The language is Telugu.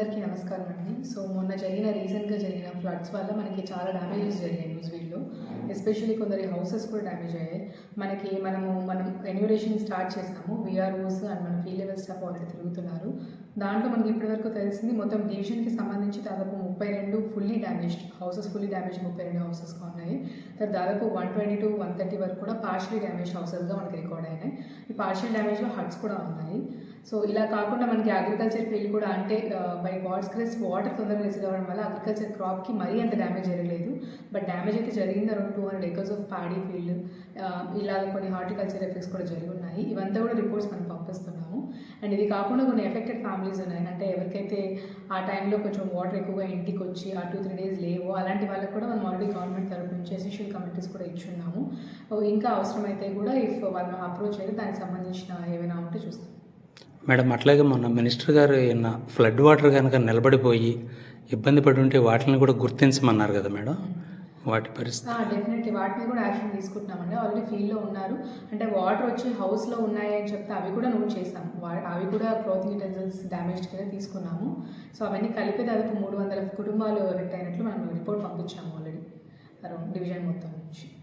నమస్కారం అండి. సో మొన్న జరిగిన రీసెంట్గా జరిగిన ఫ్లడ్స్ వల్ల మనకి చాలా డ్యామేజెస్ జరిగాయి న్యూస్వీల్లో ఎస్పెషల్లీ కొందరి హౌసెస్ కూడా డ్యామేజ్ అయ్యాయి. మనకి మనము మనం ఎన్యూరేషన్ స్టార్ట్ చేసాము. విఆర్ఓస్ అండ్ మన ఫీల్డ్ లెవెల్ స్టాఫ్ ఆల్రెడీ తిరుగుతున్నారు. దాంట్లో మనకి ఇప్పటివరకు తెలిసింది మొత్తం డివిజన్కి సంబంధించి దాదాపు ముప్పై రెండు fully damaged houses fully damage ముప్పై రెండు హౌసెస్గా ఉన్నాయి. తర్వాత దాదాపు one twenty two one thirty వరకు కూడా పార్షియల్ డ్యామేజ్ హౌసెస్గా మనకి రికార్డ్ అయినాయి. ఈ పార్షియల్ డ్యామేజ్లో హట్స్ కూడా ఉన్నాయి. సో ఇలా కాకుండా మనకి అగ్రికల్చర్ ఫీల్డ్ కూడా అంటే బై గాడ్స్ క్రెస్ వాటర్ తొందరగా రిసీవ్ అవ్వడం వల్ల అగ్రికల్చర్ క్రాప్కి మరీ అంత డ్యామేజ్ జరగలేదు. బట్ డ్యామేజ్ అయితే జరిగింది around two hundred acres of paddy field ఇలా కొన్ని హార్టికల్చర్ ఎఫెక్ట్స్ కూడా జరిగి ఉన్నాయి. ఇవంతా కూడా రిపోర్ట్స్ మనం పంపిస్తున్నాము. అండ్ ఇది కాకుండా కొన్ని ఎఫెక్టెడ్ ఫ్యామిలీస్ ఉన్నాయి. అంటే ఎవరికైతే ఆ టైంలో కొంచెం వాటర్ ఎక్కువగా ఇంటికి వచ్చి ఆ టూ త్రీ డేస్ లేవో అలాంటి వాళ్ళకి కూడా మనం ఆల్రెడీ గవర్నమెంట్ తరఫు నుంచి ఎసెన్షియల్ కమిటీస్ కూడా ఇచ్చున్నాము. ఇంకా అవసరమైతే కూడా ఇఫ్ వాళ్ళు అప్రోచ్ అయితే దానికి సంబంధించిన ఏమైనా ఉంటే చూస్తాం. మేడం అట్లాగే మొన్న మినిస్టర్ గారు ఏమన్నా ఫ్లడ్ వాటర్ కనుక నిలబడిపోయి ఇబ్బంది పడి ఉంటే వాటిని కూడా గుర్తించమన్నారు కదా మేడం? వాటి పరిస్థితి. డెఫినెట్లీ వాటిని కూడా యాక్షన్ తీసుకుంటున్నామండి. ఆల్రెడీ ఫీల్డ్లో ఉన్నారు. అంటే వాటర్ వచ్చి హౌస్లో ఉన్నాయని చెప్తే అవి కూడా నోట్ చేసాము వా- అవి కూడా క్లోతింగ్ యూటెన్సిల్స్ డ్యామేజ్ కింద తీసుకున్నాము. సో అవన్నీ కలిపి దాదాపు మూడు వందల కుటుంబాలు ఎఫెక్ట్ అయినట్లు మనం రిపోర్ట్ పంపించాము ఆల్రెడీ అరౌండ్ డివిజన్ మొత్తం నుంచి.